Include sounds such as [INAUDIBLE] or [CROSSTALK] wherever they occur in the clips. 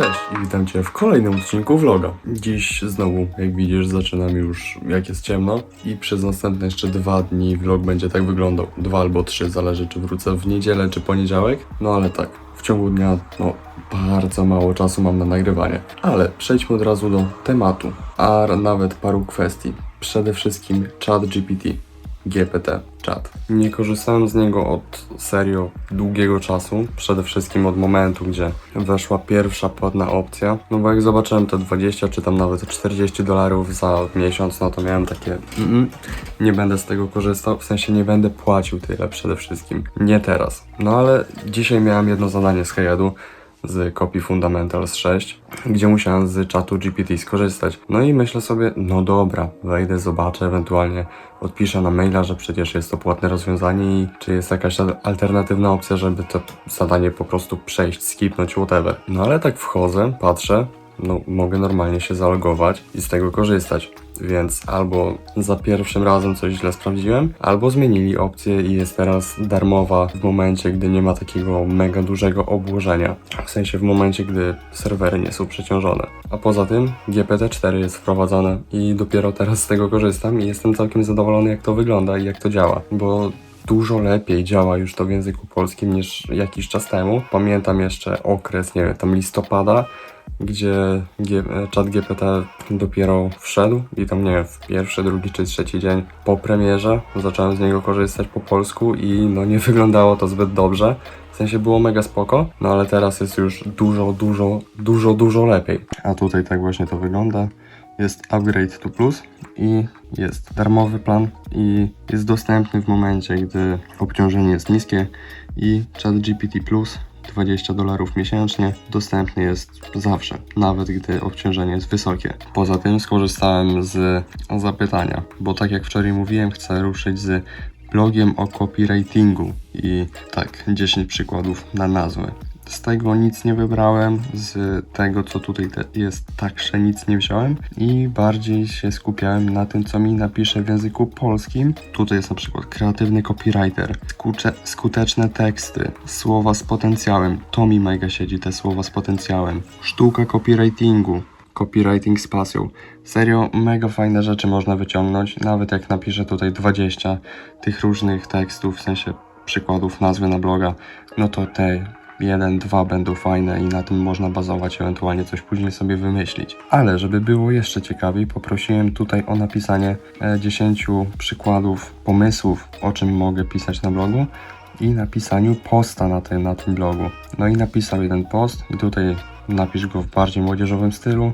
Cześć i witam Cię w kolejnym odcinku vloga. Dziś znowu, jak widzisz, zaczynam już jak jest ciemno i przez następne jeszcze dwa dni vlog będzie tak wyglądał. Dwa albo trzy, zależy czy wrócę w niedzielę czy poniedziałek. No ale tak, w ciągu dnia, no bardzo mało czasu mam na nagrywanie. Ale przejdźmy od razu do tematu, a nawet paru kwestii. Przede wszystkim chat GPT. GPT, czat. Nie korzystałem z niego od serio długiego czasu, przede wszystkim od momentu, gdzie weszła pierwsza płatna opcja. No bo jak zobaczyłem te 20 czy tam nawet 40 dolarów za miesiąc, no to miałem takie "Mm, nie będę z tego korzystał, w sensie nie będę płacił tyle przede wszystkim. Nie teraz. No ale dzisiaj miałem jedno zadanie z Heyedu z Copy Fundamentals 6, gdzie musiałem z czatu GPT skorzystać. No i myślę sobie, no dobra, wejdę, zobaczę, ewentualnie odpiszę na maila, że przecież jest to płatne rozwiązanie i czy jest jakaś al- alternatywna opcja, żeby to zadanie po prostu przejść, skipnąć, whatever. No ale tak wchodzę, patrzę, no mogę normalnie się zalogować i z tego korzystać. Więc albo za pierwszym razem coś źle sprawdziłem, albo zmienili opcję i jest teraz darmowa w momencie, gdy nie ma takiego mega dużego obłożenia. W sensie w momencie, gdy serwery nie są przeciążone. A poza tym GPT-4 jest wprowadzone i dopiero teraz z tego korzystam i jestem całkiem zadowolony jak to wygląda i jak to działa, bo dużo lepiej działa już to w języku polskim niż jakiś czas temu. Pamiętam jeszcze okres, nie wiem, tam listopada, gdzie G- czat GPT dopiero wszedł i tam nie wiem, w pierwszy, drugi czy trzeci dzień po premierze zacząłem z niego korzystać po polsku i no nie [LAUGHS] wyglądało to zbyt dobrze. W sensie było mega spoko, no ale teraz jest już dużo, dużo, dużo, dużo lepiej. A tutaj tak właśnie to wygląda. Jest upgrade to plus i jest darmowy plan i jest dostępny w momencie, gdy obciążenie jest niskie i chat GPT plus 20 dolarów miesięcznie dostępny jest zawsze, nawet gdy obciążenie jest wysokie. Poza tym skorzystałem z zapytania, bo tak jak wczoraj mówiłem, chcę ruszyć z blogiem o copywritingu i tak 10 przykładów na nazwę. Z tego nic nie wybrałem, z tego co tutaj jest także nic nie wziąłem i bardziej się skupiałem na tym, co mi napisze w języku polskim. Tutaj jest na przykład kreatywny copywriter, skucze, skuteczne teksty, słowa z potencjałem. To mi mega siedzi, te słowa z potencjałem. Sztuka copywritingu, copywriting z pasją. Serio, mega fajne rzeczy można wyciągnąć, nawet jak napiszę tutaj 20 tych różnych tekstów, w sensie przykładów nazwy na bloga, no to te jeden, dwa będą fajne i na tym można bazować, ewentualnie coś później sobie wymyślić. Ale żeby było jeszcze ciekawiej, poprosiłem tutaj o napisanie e, 10 przykładów, pomysłów, o czym mogę pisać na blogu i napisaniu posta na tym, na tym blogu. No i napisał jeden post i tutaj napisz go w bardziej młodzieżowym stylu.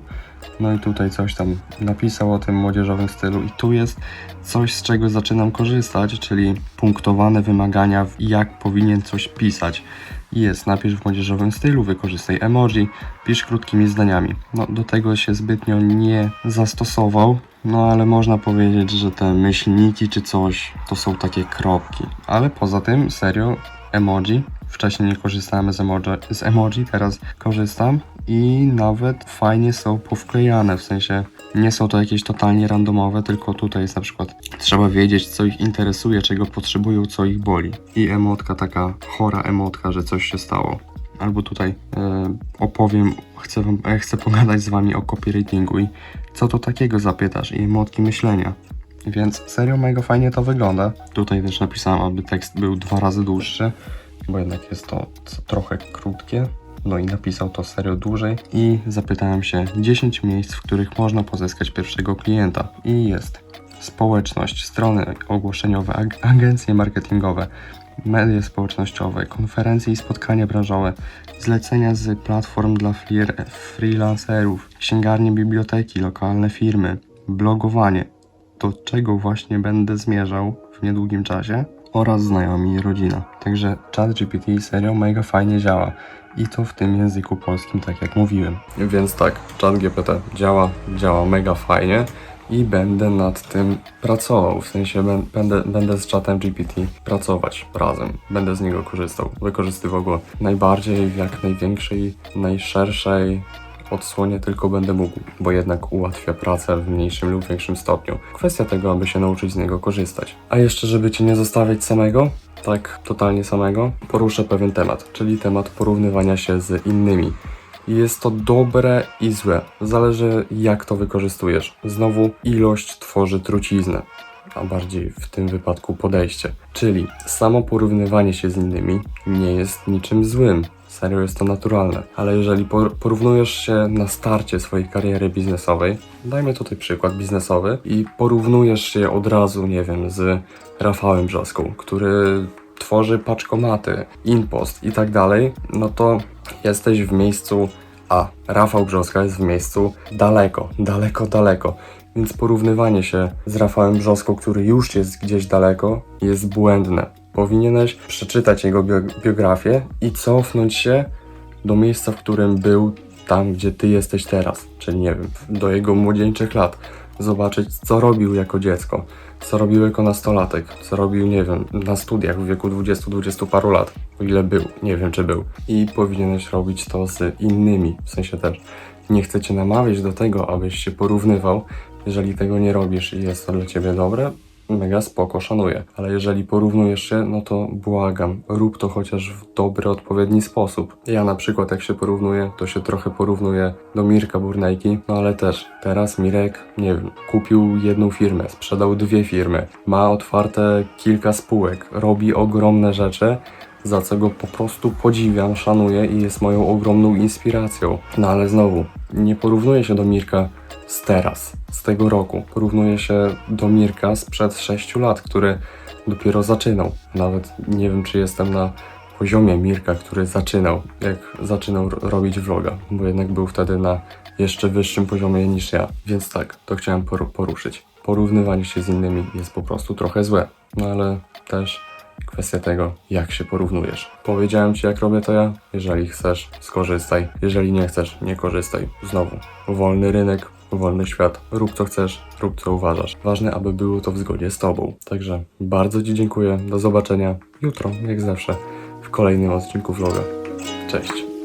No i tutaj coś tam napisał o tym młodzieżowym stylu i tu jest coś, z czego zaczynam korzystać, czyli punktowane wymagania, w jak powinien coś pisać. Jest, napisz w młodzieżowym stylu, wykorzystaj emoji, pisz krótkimi zdaniami. No do tego się zbytnio nie zastosował, no ale można powiedzieć, że te myślniki czy coś to są takie kropki. Ale poza tym, serio, emoji. Wcześniej nie korzystałem z emoji, z emoji, teraz korzystam i nawet fajnie są powklejane, w sensie nie są to jakieś totalnie randomowe, tylko tutaj jest na przykład trzeba wiedzieć, co ich interesuje, czego potrzebują, co ich boli. I emotka taka chora emotka, że coś się stało. Albo tutaj e, opowiem, chcę, wam, e, chcę pogadać z wami o copywritingu i co to takiego zapytasz i emotki myślenia. Więc serio mega fajnie to wygląda. Tutaj też napisałem, aby tekst był dwa razy dłuższy, bo jednak jest to trochę krótkie. No i napisał to serio dłużej i zapytałem się 10 miejsc, w których można pozyskać pierwszego klienta. I jest społeczność, strony ogłoszeniowe, ag- agencje marketingowe, media społecznościowe, konferencje i spotkania branżowe, zlecenia z platform dla freelancerów, księgarnie, biblioteki, lokalne firmy, blogowanie, do czego właśnie będę zmierzał w niedługim czasie oraz znajomi i rodzina. Także ChatGPT serio mega fajnie działa i to w tym języku polskim, tak jak mówiłem. Więc tak, ChatGPT działa, działa mega fajnie i będę nad tym pracował. W sensie bę- będę, będę z czatem GPT pracować razem. Będę z niego korzystał, wykorzystywał go najbardziej w jak największej, najszerszej odsłonie tylko będę mógł, bo jednak ułatwia pracę w mniejszym lub większym stopniu. Kwestia tego, aby się nauczyć z niego korzystać. A jeszcze, żeby Cię nie zostawiać samego, tak totalnie samego, poruszę pewien temat, czyli temat porównywania się z innymi Jest to dobre i złe. Zależy jak to wykorzystujesz. Znowu ilość tworzy truciznę, a bardziej w tym wypadku podejście. Czyli samo porównywanie się z innymi nie jest niczym złym. Serio jest to naturalne, ale jeżeli por- porównujesz się na starcie swojej kariery biznesowej, dajmy tutaj przykład biznesowy, i porównujesz się od razu, nie wiem, z Rafałem Brzoską, który tworzy paczkomaty, impost i tak dalej, no to jesteś w miejscu A. Rafał Brzoska jest w miejscu daleko, daleko, daleko. Więc porównywanie się z Rafałem Brzoską, który już jest gdzieś daleko, jest błędne. Powinieneś przeczytać jego bio- biografię i cofnąć się do miejsca, w którym był tam, gdzie ty jesteś teraz, czyli nie wiem, do jego młodzieńczych lat. Zobaczyć, co robił jako dziecko, co robił jako nastolatek, co robił, nie wiem, na studiach w wieku 20-20 paru lat, ile był, nie wiem czy był. I powinieneś robić to z innymi, w sensie też. Nie chcę cię namawiać do tego, abyś się porównywał. Jeżeli tego nie robisz i jest to dla ciebie dobre, mega spoko, szanuję. Ale jeżeli porównujesz się, no to błagam, rób to chociaż w dobry, odpowiedni sposób. Ja na przykład jak się porównuję, to się trochę porównuję do Mirka Burnejki, no ale też teraz Mirek, nie wiem, kupił jedną firmę, sprzedał dwie firmy, ma otwarte kilka spółek, robi ogromne rzeczy, za co go po prostu podziwiam, szanuję i jest moją ogromną inspiracją. No ale znowu, nie porównuję się do Mirka z teraz, z tego roku. Porównuję się do Mirka sprzed 6 lat, który dopiero zaczynał. Nawet nie wiem, czy jestem na poziomie Mirka, który zaczynał, jak zaczynał robić vloga, bo jednak był wtedy na jeszcze wyższym poziomie niż ja. Więc tak, to chciałem por- poruszyć. Porównywanie się z innymi jest po prostu trochę złe, no ale też kwestia tego, jak się porównujesz. Powiedziałem ci, jak robię to ja. Jeżeli chcesz, skorzystaj. Jeżeli nie chcesz, nie korzystaj. Znowu, wolny rynek, wolny świat. Rób co chcesz, rób co uważasz. Ważne, aby było to w zgodzie z tobą. Także bardzo ci dziękuję. Do zobaczenia jutro, jak zawsze, w kolejnym odcinku vloga. Cześć.